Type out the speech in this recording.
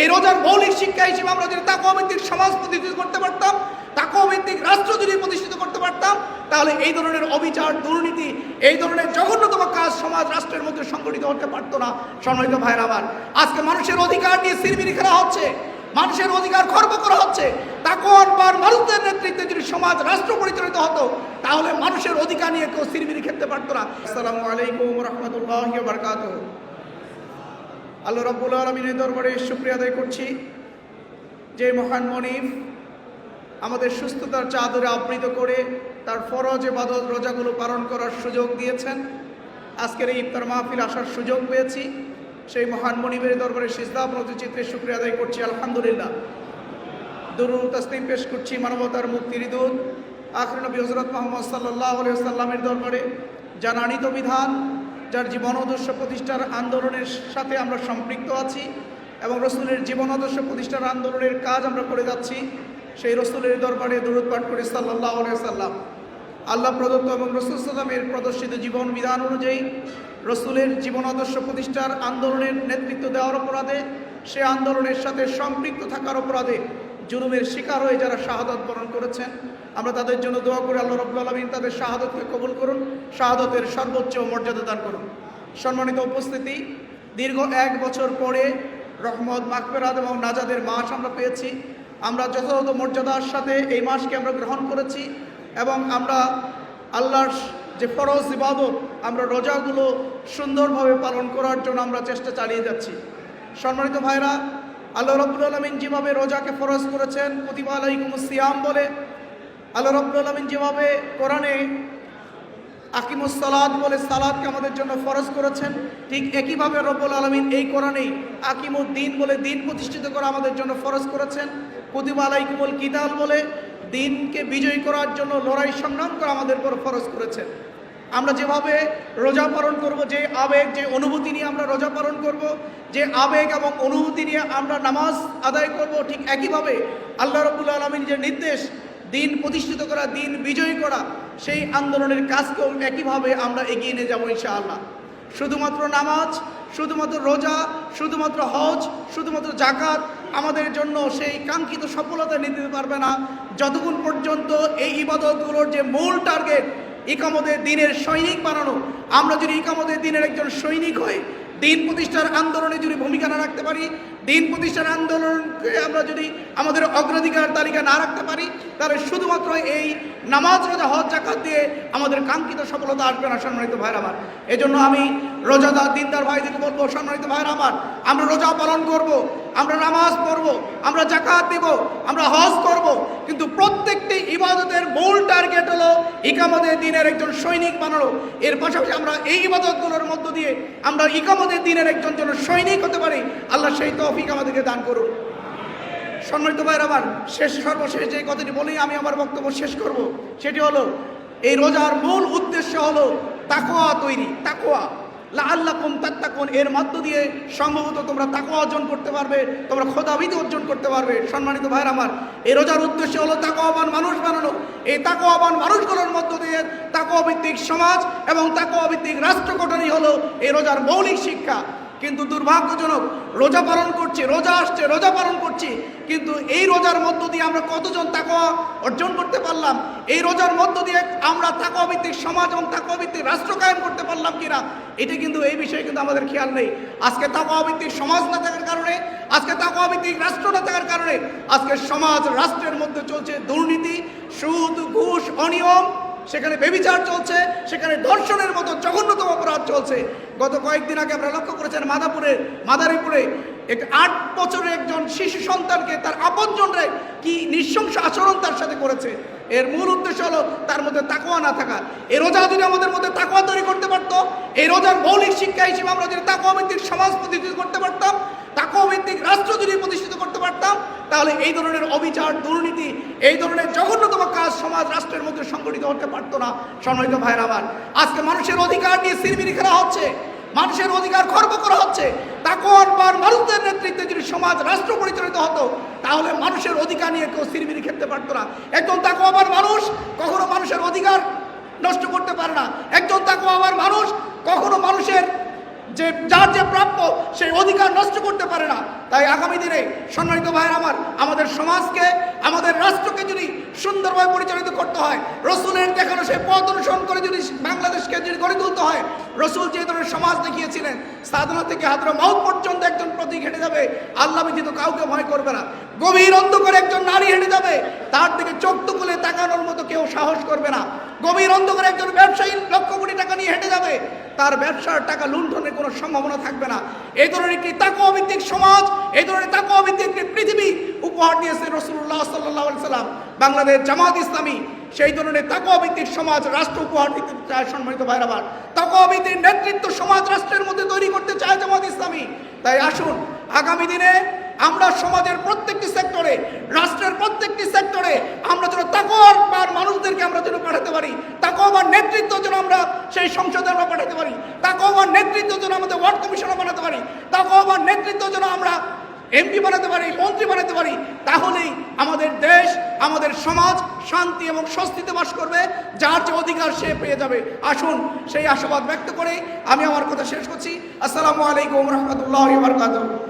এই রোজার মৌলিক শিক্ষা হিসেবে আমরা যদি তাকভিত্তিক সমাজ প্রতিষ্ঠিত করতে পারতাম তাকভিত্তিক রাষ্ট্র যদি প্রতিষ্ঠিত করতে পারতাম, তাহলে এই ধরনের অবিচার, দুর্নীতি, এই ধরনের জঘন্যতম কাজ সমাজ, রাষ্ট্রের মধ্যে সংগঠিত হতে পারতো না, সম্মানিত ভাইয়ের আমার। আজকে মানুষের অধিকার নিয়ে সিরবিরি খেলা হচ্ছে, মানুষের অধিকার খর্ব করা হচ্ছে। তাকওয়ার মানুষদের নেতৃত্বে যদি সমাজ, রাষ্ট্র পরিচালিত হতো, তাহলে মানুষের অধিকার নিয়ে কেউ সিরবিরি খেলতে পারতো না। আসসালামু আলাইকুম রহমতুল্লাহ বারকাতুহ। আল্লাহ রাব্বুল আলমিনের দরবারে শুক্রিয়া আদায় করছি। যে মহান মনিফ আমাদের সুস্থতার চাদরে আবৃত করে তার ফরজ এবাদত রোজাগুলো পালন করার সুযোগ দিয়েছেন। আজকের এই ইফতার মাহফিল আসার সুযোগ পেয়েছি। সেই মহান মনিবের দরবারে সিজদা চিত্রে শুক্রিয়া আদায় করছি, আলহামদুলিল্লাহ। দুরুল তসলিম পেশ করছি মানবতার মুক্তির ঈদুল আখর নবী হজরত মোহাম্মদ সাল্লাহ আলিয়া সাল্লামের দরবারে আনিত বিধান যার জীবন আদর্শ প্রতিষ্ঠার আন্দোলনের সাথে আমরা সম্পৃক্ত আছি এবং রসুলের জীবন আদর্শ প্রতিষ্ঠার আন্দোলনের কাজ আমরা করে যাচ্ছি, সেই রসুলের দরবারে দূরত পাঠ করি সাল্লাহ সাল্লাম আল্লাহ প্রদত্ত এবং রসুল সাল্লামের প্রদর্শিত জীবন বিধান অনুযায়ী রসুলের জীবন আদর্শ প্রতিষ্ঠার আন্দোলনের নেতৃত্ব দেওয়ার অপরাধে, সে আন্দোলনের সাথে সম্পৃক্ত থাকার অপরাধে জুলুমের শিকার হয়ে যারা শাহাদত বরণ করেছেন আমরা তাদের জন্য দোয়া করি, আল্লাহ রব্বুল আলমিন তাদের শাহাদতকে কবুল করুন, শাহাদতের সর্বোচ্চ মর্যাদা দান করুন। সম্মানিত উপস্থিতি, দীর্ঘ এক বছর পরে রহমত মাকফেরাত এবং নাজাদের মাস আমরা পেয়েছি। আমরা যথাযথ মর্যাদার সাথে এই মাসকে আমরা গ্রহণ করেছি এবং আমরা আল্লাহর যে ফরজ ইবাদত, আমরা রোজাগুলো সুন্দরভাবে পালন করার জন্য আমরা চেষ্টা চালিয়ে যাচ্ছি। সম্মানিত ভাইরা, আল্লাহ রব্বুল আলমিন যেভাবে রোজাকে ফরজ করেছেন প্রতিমা আলাইকুম সিয়াম বলে আল্লাহ রব্বুল আলমিন যেভাবে কোরআনে আকিমুস সালাদ বলে সালাদকে আমাদের জন্য ফরজ করেছেন, ঠিক একইভাবে রব্বুল আলমিন এই কোরআনেই আকিমুদ্দিন বলে দিন প্রতিষ্ঠিত করা আমাদের জন্য ফরজ করেছেন। প্রতিভা আলাইকুমুল কিতাল বলে দিনকে বিজয়ী করার জন্য লড়াই সংগ্রাম করা আমাদের উপর ফরজ করেছেন। আমরা যেভাবে রোজা পালন করব, যে আবেগ, যে অনুভূতি নিয়ে আমরা রোজা পালন করব, যে আবেগ এবং অনুভূতি নিয়ে আমরা নামাজ আদায় করব, ঠিক একইভাবে আল্লাহ রবুল্লা আলমীর যে নির্দেশ দিন প্রতিষ্ঠিত করা, দিন বিজয়ী করা, সেই আন্দোলনের কাজকেও একইভাবে আমরা এগিয়ে নিয়ে যাব ইনশাআল্লাহ। শুধুমাত্র নামাজ, শুধুমাত্র রোজা, শুধুমাত্র হজ, শুধুমাত্র জাকাত আমাদের জন্য সেই কাঙ্ক্ষিত সফলতা নিতে পারবে না। যতক্ষণ পর্যন্ত এই ইবাদতগুলোর যে মূল টার্গেট, ইকামতের দিনের সৈনিক বানানো, আমরা যদি ইকামতের দিনের একজন সৈনিক হই দিন প্রতিষ্ঠার আন্দোলনে যদি ভূমিকা না রাখতে পারি, দিন প্রতিষ্ঠার আন্দোলনকে আমরা যদি আমাদের অগ্রাধিকার তালিকা না রাখতে পারি, তাহলে শুধুমাত্র এই নামাজ রোজা, হজ জাকাত দিয়ে আমাদের কাঙ্ক্ষিত সফলতা আসবে না সম্মানিত ভাইয়ের আমার। এজন্য আমি রোজাদার দিনদার ভাইদেরকে বলব, সম্মানিত ভাইয়ের আমার, আমরা রোজা পালন করব। আমরা নামাজ পড়ব, আমরা জাকাত দেব, আমরা হজ করব, কিন্তু প্রত্যেকটি ইবাদতের মূল টার্গেট হলো ইকামতের দিনের একজন সৈনিক বানানো। এর পাশাপাশি আমরা এই ইবাদতগুলোর মধ্য দিয়ে আমরা ইকামতের দিনের একজন যেন সৈনিক হতে পারি, আল্লাহ সেই তৌফিক আমাদেরকে দান করুন। সম্মানিত ভাইয়ের আমার, শেষ সর্বশেষ যে কথাটি বলেই আমি আমার বক্তব্য শেষ করব। সেটি হলো, এই রোজার মূল উদ্দেশ্য হলো তাকোয়া তৈরি তাকোয়া লাল্লাকুম তাত্তাকুন, এর মধ্য দিয়ে সম্ভবত তোমরা তাকোয়া অর্জন করতে পারবে, তোমরা খোদাবিদ অর্জন করতে পারবে। সম্মানিত ভাইয়ের আমার এই রোজার উদ্দেশ্য হলো তাকোয়াবান মানুষ বানানো। এই তাকোয়াবান মানুষগুলোর মধ্য দিয়ে তাকোয়া অভিত্তিক সমাজ এবং তাকোয়া অভিত্তিক রাষ্ট্র গঠনই হলো এই রোজার মৌলিক শিক্ষা। কিন্তু দুর্ভাগ্যজনক, রোজা পালন করছি, রোজা আসছে, রোজা পালন করছি, কিন্তু এই রোজার মধ্য দিয়ে আমরা কতজন তাকওয়া অর্জন করতে পারলাম? এই রোজার মধ্য দিয়ে আমরা তাকওয়া ভিত্তিক সমাজ এবং তাকওয়া ভিত্তিক রাষ্ট্র কায়েম করতে পারলাম কিনা, এটা কিন্তু এই বিষয়ে কিন্তু আমাদের খেয়াল নেই। আজকে তাকওয়া ভিত্তিক সমাজ না থাকার কারণে, আজকে তাকওয়া ভিত্তিক রাষ্ট্র না থাকার কারণে, আজকে সমাজ রাষ্ট্রের মধ্যে চলছে দুর্নীতি, সুদ, ঘুষ, অনিয়ম, সেখানে বেবিচার চলছে, সেখানে ধর্ষণের মতো জঘন্যতম অপরাধ চলছে। গত কয়েকদিন আগে আমরা লক্ষ্য করেছেন মাদাপুরে, মাদারীপুরে এক আট বছরের একজন শিশু সন্তানকে তার আপনজনরা কি নৃশংস আচরণ তার সাথে করেছে। এর মূল উদ্দেশ্য হলো তার মধ্যে তাকোয়া না থাকা এই রোজা যদি আমাদের মধ্যে তাকোয়া তৈরি করতে পারতো এই রোজার মৌলিক শিক্ষা হিসেবে আমরা যদি তাকোয়া ভিত্তিক সমাজ প্রতিষ্ঠিত করতে পারতাম তাকোয়া ভিত্তিক রাষ্ট্র যদি প্রতিষ্ঠিত করতে পারতাম, তাহলে এই ধরনের অবিচার, দুর্নীতি, এই ধরনের জঘন্যতম কাজ সমাজ, রাষ্ট্রের মধ্যে সংগঠিত হতে পারতো না, সম্মানিত ভাইয়ের আমার। আজকে মানুষের অধিকার নিয়ে সিরবিরি খেলা হচ্ছে। মানুষের অধিকার খর্ব করা হচ্ছে। তাকওয়ার মানুষদের নেতৃত্বে যদি সমাজ রাষ্ট্র পরিচালিত হতো, তাহলে মানুষের অধিকার নিয়ে কেউ সিরবিরি খেলতে পারতো না। একজন তাকওয়ার মানুষ কখনো মানুষের অধিকার নষ্ট করতে পারে না। একজন তাকওয়ার মানুষ কখনো মানুষের যে, যার যে প্রাপ্য সেই অধিকার নষ্ট করতে পারে না। তাই আগামী দিনে, সম্মানিত ভাইয়ের আমার, আমাদের সমাজকে, আমাদের রাষ্ট্রকে যদি সুন্দরভাবে পরিচালিত করতে হয়, রসুলের দেখানো সেই পথ অনুসরণ করে যদি বাংলাদেশকে যদি গড়ে তুলতে হয় রসুল যে ধরনের সমাজ দেখিয়েছিলেন, সাধনা থেকে হাতরা মাউথ পর্যন্ত একজন প্রতীক হেঁটে যাবে, আল্লাহ ব্যতীত কাউকে ভয় করবে না। গভীর অন্ধকারে একজন নারী হেঁটে যাবে, তার দিকে চোখ তুলে তাকানোর মতো কেউ সাহস করবে না। গভীর অন্ধকারে একজন ব্যবসায়ী লক্ষ কোটি টাকা নিয়ে হেঁটে যাবে, তার ব্যবসার টাকা লুণ্ঠনের কোনো সম্ভাবনা থাকবে না। এই ধরনের একটি তাকুয়া ভিত্তিক সমাজ এই ধরনের তাকুয়া ভিত্তিক একটি পৃথিবী উপহার দিয়েছে রসুল্লাহ সাল্লাহ সাল্লাম বাংলাদেশ জামাত ইসলামী সেই ধরনের তাকুয়া ভিত্তিক সমাজ রাষ্ট্র উপহার দিতে চায় সম্মানিত ভাইরা তাকুয়া নেতৃত্ব সমাজ রাষ্ট্রের মধ্যে তৈরি করতে চায় জামাত ইসলামী। তাই আসুন, আগামী দিনে আমরা সমাজের প্রত্যেকটি সেক্টরে, রাষ্ট্রের প্রত্যেকটি সেক্টরে আমরা যেন তাকওয়ার পার মানুষদেরকে আমরা যেন পাঠাতে পারি, তাকওয়ার নেতৃত্ব যেন আমরা সেই সংসদে আমরা পাঠাতে পারি, তাকওয়ার নেতৃত্ব যেন আমাদের ওয়ার্ড কমিশনার বানাতে পারি, তাকওয়ার নেতৃত্ব যেন আমরা এমপি বানাতে পারি, মন্ত্রী বানাতে পারি, তাহলেই আমাদের দেশ আমাদের সমাজ শান্তি এবং স্বস্তিতে বাস করবে, যার যে অধিকার সে পেয়ে যাবে। আসুন সেই আশাবাদ ব্যক্ত করে আমি আমার কথা শেষ করছি। আসসালামু আলাইকুম রহমতুল্লাহ বারকাতুহ।